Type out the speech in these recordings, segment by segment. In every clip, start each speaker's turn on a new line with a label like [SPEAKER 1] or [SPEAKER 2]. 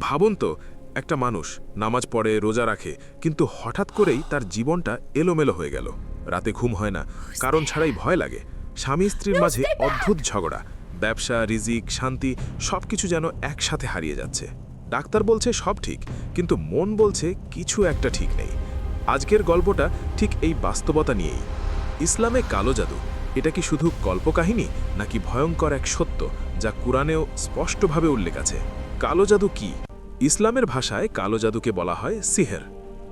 [SPEAKER 1] ভাবুন তো একটা মানুষ নামাজ পড়ে রোজা রাখে কিন্তু হঠাৎ করেই তার জীবনটা এলোমেলো হয়ে গেল। রাতে ঘুম হয় না কারণ ছাড়াই ভয় লাগে। স্বামী স্ত্রীর মাঝে অদ্ভুত ঝগড়া ব্যবসা রিজিক শান্তি সবকিছু যেন একসাথে হারিয়ে যাচ্ছে। ডাক্তার বলছে সব ঠিক কিন্তু মন বলছে কিছু একটা ঠিক নেই। আজকের গল্পটা ঠিক এই বাস্তবতা নিয়েই। ইসলামে কালো জাদু এটা কি শুধু কল্পকাহিনী নাকি ভয়ঙ্কর এক সত্য যা কোরআনেও স্পষ্টভাবে উল্লেখ আছে? কালো জাদু কি? ইসলামের ভাষায় কালো জাদুকে বলা হয় সিহের।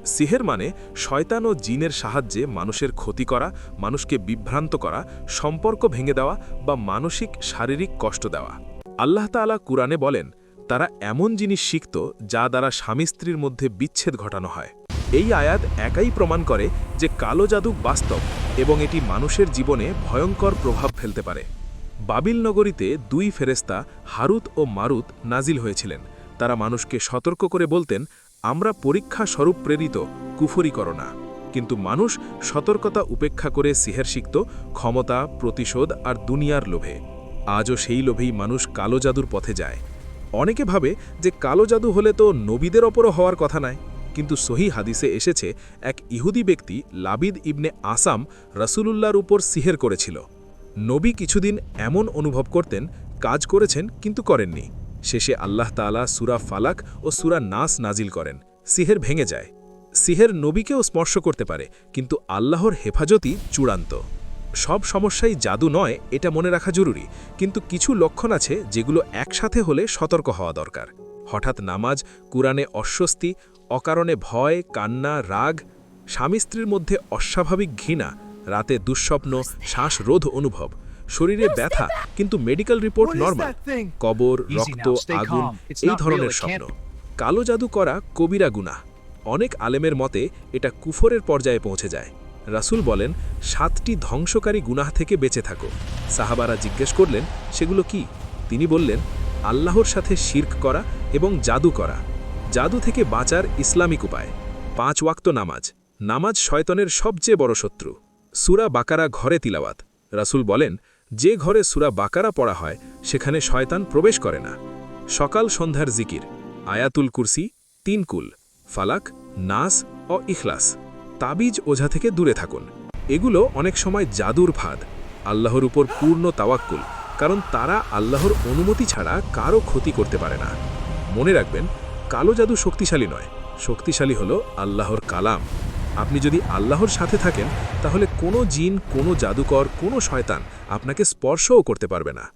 [SPEAKER 1] সিহের মানে শয়তান ও জিনের সাহায্যে মানুষের ক্ষতি করা, মানুষকে বিভ্রান্ত করা, সম্পর্ক ভেঙে দেওয়া বা মানসিক, শারীরিক কষ্ট দেওয়া। আল্লাহ তাআলা কুরআনে বলেন, তারা এমন জিনিস শিখত যা দ্বারা স্বামী স্ত্রীর মধ্যে বিচ্ছেদ ঘটানো হয়। এই আয়াত একাই প্রমাণ করে যে কালো জাদু বাস্তব এবং এটি মানুষের জীবনে ভয়ঙ্কর প্রভাব ফেলতে পারে। বাবিল নগরীতে দুই ফেরেস্তা হারুত ও মারুত নাজিল হয়েছিলেন। তারা মানুষকে সতর্ক করে বলতেন, আমরা পরীক্ষা স্বরূপ প্রেরিত, কুফরি করো না। কিন্তু মানুষ সতর্কতা উপেক্ষা করে সিহের শিখত ক্ষমতা, প্রতিশোধ আর দুনিয়ার লোভে। আজও সেই লোভেই মানুষ কালো জাদুর পথে যায়। অনেকে ভাবে যে কালো জাদু হলে তো নবীদের ওপরও হওয়ার কথা নয় কিন্তু সহি হাদিসে এসেছে, এক ইহুদি ব্যক্তি লাবিদ ইবনে আসাম রাসূলুল্লাহর উপর সিহের করেছিল। নবী কিছুদিন এমন অনুভব করতেন, কাজ করেছেন, কিন্তু করেননি। শেষে আল্লাহ তাআলা সুরা ফালাক ও সুরা নাস নাজিল করেন। সিহের ভেঙে যায়। সিহের নবীকেও স্পর্শ করতে পারে, কিন্তু আল্লাহর হেফাজতই চূড়ান্ত। সব সমস্যাই জাদু নয়, এটা মনে রাখা জরুরি, কিন্তু কিছু লক্ষণ আছে যেগুলো একসাথে হলে সতর্ক হওয়া দরকার। হঠাৎ নামাজ, কুরআনে অস্বস্তি, অকারণে ভয়, কান্না, রাগ, স্বামী স্ত্রীর মধ্যে অস্বাভাবিক ঘৃণা, রাতে দুঃস্বপ্ন, শ্বাসরোধ অনুভব শরীরে ব্যথা কিন্তু মেডিকেল রিপোর্ট নর্মাল কবর রক্ত আগুন এই ধরনের স্বপ্ন। কালো জাদু করা কবিরা গুনাহ। অনেক আলেমের মতে এটা কুফরের পর্যায়ে পৌঁছে যায়। রাসূল বলেন সাতটি ধ্বংসকারী গুনাহ থেকে বেঁচে থাকো। সাহাবারা জিজ্ঞেস করলেন সেগুলো কি? তিনি বললেন আল্লাহর সাথে শির্ক করা এবং জাদু করা। জাদু থেকে বাঁচার ইসলামিক উপায়। পাঁচ ওয়াক্ত নামাজ। নামাজ শয়তনের সবচেয়ে বড় শত্রু। সুরা বাকারা ঘরে তিলাওয়াত। রাসূল বলেন যে ঘরে সুরা বাকারা পড়া হয়, সেখানে শয়তান প্রবেশ করে না। সকাল সন্ধ্যার জিকির, আয়াতুল কুরসি, তিন কুল, ফালাক, নাস ও ইখলাস। তাবিজ ওঝা থেকে দূরে থাকুন। এগুলো অনেক সময় জাদুর ফাঁদ, আল্লাহর উপর পূর্ণ তাওয়াক্কুল, কারণ তারা আল্লাহর অনুমতি ছাড়া কারও ক্ষতি করতে পারে না। মনে রাখবেন, কালো জাদু শক্তিশালী নয়। শক্তিশালী হলো আল্লাহর কালাম। আপনি যদি আল্লাহর সাথে থাকেন, তাহলে কোনো জিন, কোনো জাদুকর, কোনো শয়তান আপনাকে স্পর্শও করতে পারবে না।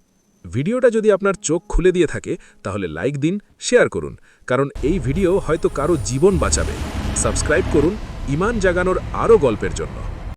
[SPEAKER 1] ভিডিওটা যদি আপনার চোখ খুলে দিয়ে থাকে, তাহলে লাইক দিন, শেয়ার করুন। কারণ এই ভিডিও হয়তো কারও জীবন বাঁচাবে। সাবস্ক্রাইব করুন, ইমান জাগানোর আরও গল্পের জন্য।